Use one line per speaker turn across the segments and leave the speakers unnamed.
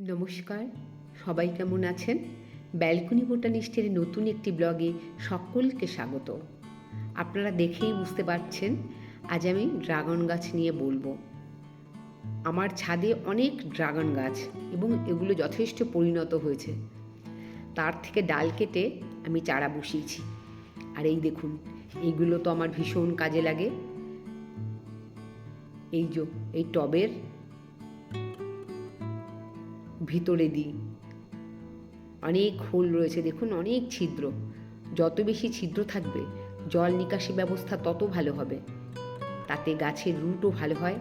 নমস্কার, সবাই কেমন আছেন? ব্যালকনি বোটানিস্টের নতুন একটি ব্লগে সকলকে স্বাগত। আপনারা দেখেই বুঝতে পারছেন, আজ আমি ড্রাগন গাছ নিয়ে বলব। আমার ছাদে অনেক ড্রাগন গাছ এবং এগুলো যথেষ্ট পরিণত হয়েছে। তার থেকে ডাল কেটে আমি চারা বসিয়েছি। আর এই দেখুন, এইগুলো তো আমার ভীষণ কাজে লাগে। এই যে, এই টবের ভিতরে দিই। অনেক হোল রয়েছে, দেখুন, অনেক ছিদ্র। যত বেশি ছিদ্র থাকবে, জল নিকাশি ব্যবস্থা তত ভালো হবে। তাতে গাছের রুটও ভালো হয়।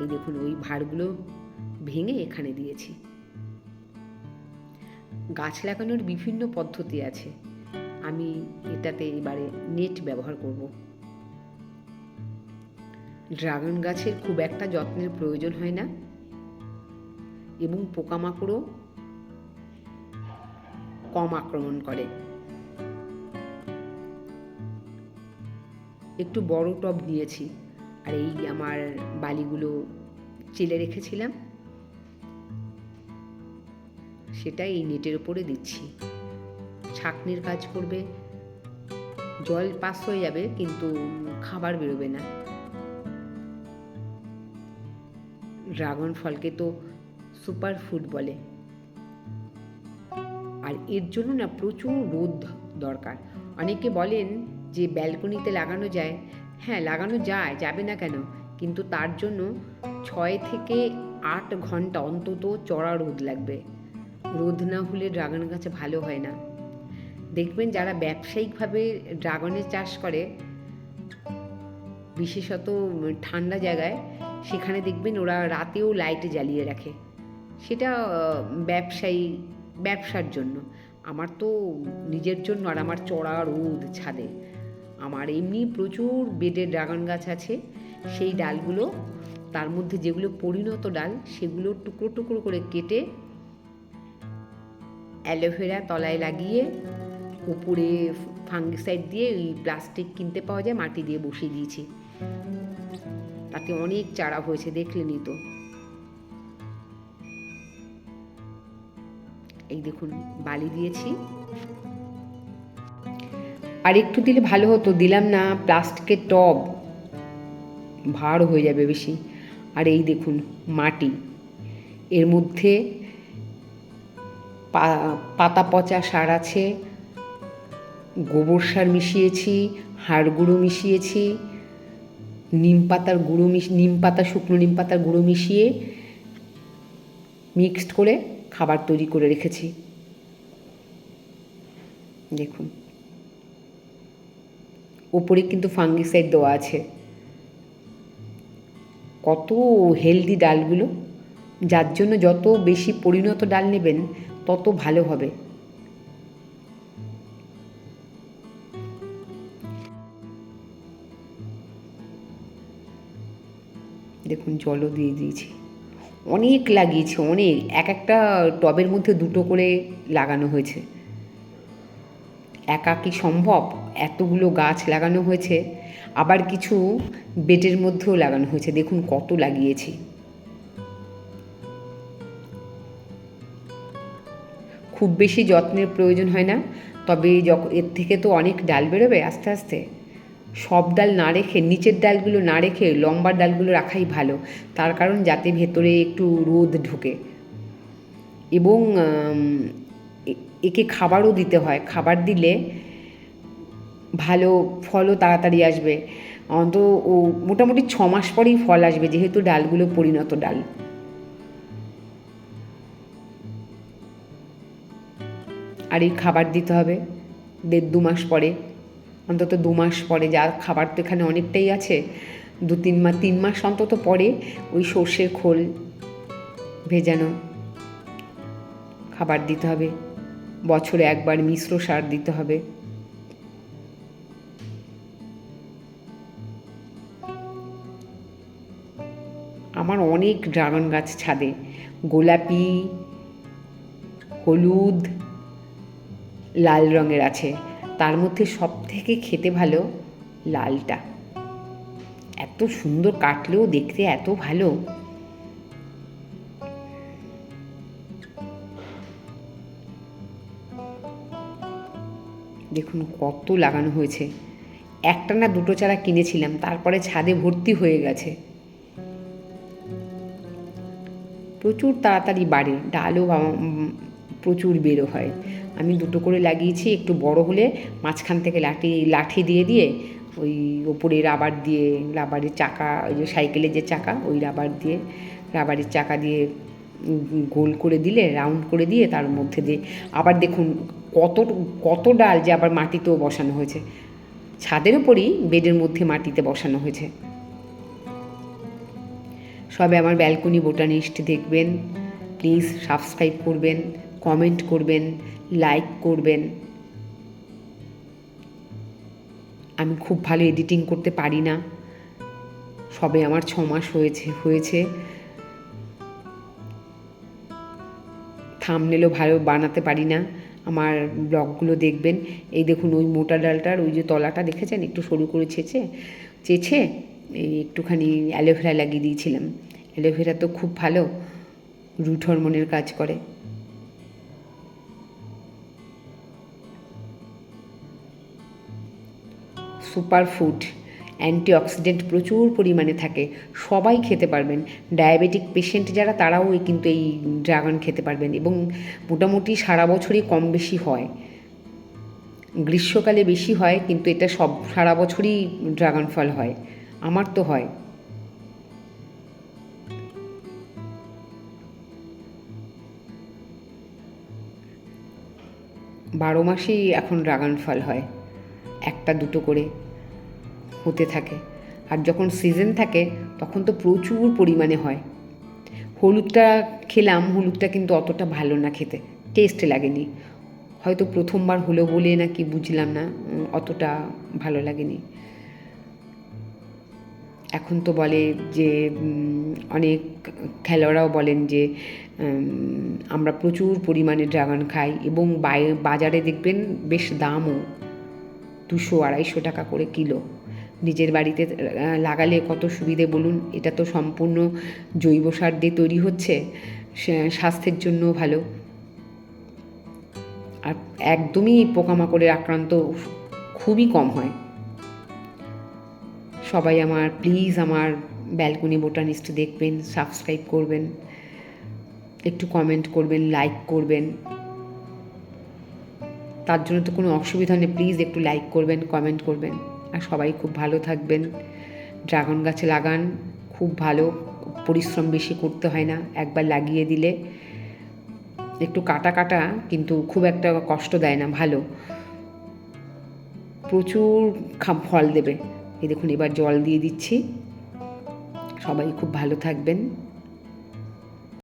এই দেখুন, ওই ভাড়গুলো ভেঙে এখানে দিয়েছি। গাছ লাগানোর বিভিন্ন পদ্ধতি আছে। আমি এটাতে এবারে নেট ব্যবহার করব। ড্রাগন গাছের খুব একটা যত্নের প্রয়োজন হয় না। এবং পোকামাকড়ও কম আক্রমণ করে। একটু বড় টব দিয়েছি আর এই আমার বালিগুলো চেলে রেখেছিলাম। সেটা এই নেটের উপরে দিচ্ছি। ছাকনির কাজ করবে। জল পাস হয়ে যাবে কিন্তু খাবার বেরোবে না। ড্রাগন ফলকে তো সুপার ফুড বলে। আর এর জন্য না প্রচুর রোদ দরকার। অনেকে বলেন যে ব্যালকনিতে লাগানো যায়। হ্যাঁ লাগানো যায়, যাবে না কেন? কিন্তু তার জন্য ছয় থেকে আট ঘণ্টা অন্তত চড়া রোদ লাগবে। রোদ না হলে ড্রাগন গাছে ভালো হয় না। দেখবেন যারা ব্যবসায়িকভাবে ড্রাগনের চাষ করে, বিশেষত ঠান্ডা জায়গায়, সেখানে দেখবেন ওরা রাতেও লাইটে জ্বালিয়ে রাখে। সেটা ব্যবসায়ী, ব্যবসার জন্য। আমার তো নিজের জন্য আর আমার চড়া রোদ ছাদে। আমার এমনি প্রচুর বেডের ড্রাগন গাছ আছে। সেই ডালগুলো, তার মধ্যে যেগুলো পরিণত ডাল, সেগুলো টুকরো টুকরো করে কেটে অ্যালোভেরা তলায় লাগিয়ে উপরে ফাঙ্গিসাইড দিয়ে ওই প্লাস্টিক কিনতে পাওয়া যায়, মাটি দিয়ে বসিয়ে দিয়েছি। তাতে অনেক চারা হয়েছে দেখলেনই তো। এই দেখুন, বালি দিয়েছি। আর একটু দিলে ভালো হতো, দিলাম না, প্লাস্টিকের টব। ভার হয়ে যাবে বেশি। আর এই দেখুন, মাটি। এর মধ্যে পাতা পচা সার আছে, গোবর সার মিশিয়েছি, হাড় গুঁড়ো মিশিয়েছি, নিম পাতার গুঁড়ো মিশ, নিম পাতা, শুকনো নিম পাতার গুঁড়ো মিশিয়ে মিক্সড করে খাবার তৈরি করে রেখেছি। দেখুন। ওপরে কিন্তু ফাঙ্গিসাইড দেওয়া আছে। কত হেলদি ডালগুলো। যার জন্য যত বেশি পরিণত ডাল নেবেন, তত ভালো হবে। দেখুন, জলও দিয়ে দিয়েছি। অনেক লাগিয়েছে, অনেক। এক একটা টবের মধ্যে দুটো করে লাগানো হয়েছে। একা কি সম্ভব? এতগুলো গাছ লাগানো হয়েছে। আবার কিছু বেটের মধ্যেও লাগানো হয়েছে। দেখুন কত লাগিয়েছি। খুব বেশি যত্নের প্রয়োজন হয় না। তবে এর থেকে তো অনেক ডাল বেরোবে আস্তে আস্তে। সব ডাল না রেখে, নিচের ডালগুলো না রেখে লম্বা ডালগুলো রাখাই ভালো। তার কারণ যাতে ভেতরে একটু রোদ ঢোকে। এবং একে খাবারও দিতে হয়। খাবার দিলে ভালো ফলও তাড়াতাড়ি আসবে। অন্ত ও মোটামুটি ছ মাস পরেই ফল আসবে, যেহেতু ডালগুলো পরিণত ডাল। আর এই খাবার দিতে হবে দেড় দু মাস পরে। অন্তত দু মাস পরে, যা খাবার তো এখানে অনেকটাই আছে, দু তিন মাস তিন মাস অন্তত পরে ওই সর্ষের খোল ভেজানো খাবার দিতে হবে। বছরে একবার মিশ্র সার দিতে হবে। আমার অনেক ড্রাগন গাছ ছাদে, গোলাপি, হলুদ, লাল রঙের আছে। তার মধ্যে সব থেকে খেতে ভালো লালটা। এত সুন্দর কাটলেও দেখতে এত ভালো। দেখুন কত লাগানো হয়েছে। একটা না দুটো চারা কিনেছিলাম, তারপরে ছাদে ভর্তি হয়ে গেছে। প্রচুর তাড়াতাড়ি বাড়ে, ডালও প্রচুর বেরো হয়। আমি দুটো করে লাগিয়েছি, একটু বড় হলে মাঝখান থেকে লাঠি লাঠি দিয়ে দিয়ে ওই ওপরে রাবার দিয়ে, রাবারের চাকা, ওই যে সাইকেলের যে চাকা, ওই রাবার দিয়ে, রাবারের চাকা দিয়ে গোল করে দিলে, রাউন্ড করে দিয়ে তার মধ্যে দিয়ে আবার দেখুন কত কত ডাল যে আবার মাটিতেও বসানো হয়েছে। ছাদের উপরই বেডের মধ্যে মাটিতে বসানো হয়েছে। সবে আমার ব্যালকনি বোটানিস্ট দেখবেন, প্লিজ সাবস্ক্রাইব করবেন। কমেন্ট করবেন লাইক করবেন। আমি খুব ভালো এডিটিং করতে পারি না। সবে আমার ছ মাস হয়েছে হয়েছে। থামনেলও ভালো বানাতে পারি না। আমার ব্লগগুলো দেখবেন। এই দেখুন, ওই মোটা ডালটার, ওই যে তলাটা দেখেছেন? একটু সরু করে ছেঁচে, চেঁচে এই একটুখানি অ্যালোভেরা লাগিয়ে দিয়েছিলাম। অ্যালোভেরা তো খুব ভালো, রুট হরমোনের কাজ করে। সুপার ফুড অ্যান্টিঅক্সিডেন্ট প্রচুর পরিমাণে থাকে। সবাই খেতে পারবেন। ডায়াবেটিক পেশেন্ট যারা, তারাও কিন্তু এই ড্রাগন খেতে পারবেন এবং মোটামুটি সারা বছরই কম বেশি হয়। গ্রীষ্মকালে বেশি হয়, কিন্তু এটা সব সারা বছরই ড্রাগন ফল হয়। আমার তো হয়। বারো মাসেই এখন ড্রাগন ফল হয়। একটা দুটো করে হতে থাকে। আর যখন সিজন থাকে, তখন তো প্রচুর পরিমাণে হয়। হলুদটা খেলাম, হলুদটা কিন্তু অতটা ভালো না খেতে টেস্ট লাগেনি। হয়তো প্রথমবার হলো বলে নাকি বুঝলাম না অতটা ভালো লাগেনি। এখন তো বলে যে অনেক খেলোয়াড়াও বলেন যে আমরা প্রচুর পরিমাণে ড্রাগন খাই এবং বাজারে দেখবেন বেশ দামও। দুশো আড়াইশো টাকা করে কিলো। নিজের বাড়িতে লাগালে কত সুবিধে বলুন? এটা তো সম্পূর্ণ জৈব সার দিয়ে তৈরি হচ্ছে স্বাস্থ্যের জন্য ভালো। আর একদমই পোকামাকড়ের আক্রান্ত খুবই কম হয়। সবাই আমার প্লিজ আমার ব্যালকনি বোটানিস্ট দেখবেন সাবস্ক্রাইব করবেন, একটু কমেন্ট করবেন লাইক করবেন। তার জন্য তো কোনো অসুবিধা নেই। প্লিজ একটু লাইক করবেন কমেন্ট করবেন। আর সবাই খুব ভালো থাকবেন। ড্রাগন গাছে লাগান। খুব ভালো, পরিশ্রম বেশি করতে হয় না। একবার লাগিয়ে দিলে একটু কাটা কাটা, কিন্তু খুব একটা কষ্ট দেয় না, ভালো। প্রচুর ফল দেবে। এই দেখুন, এবার জল দিয়ে দিচ্ছি। সবাই খুব ভালো থাকবেন।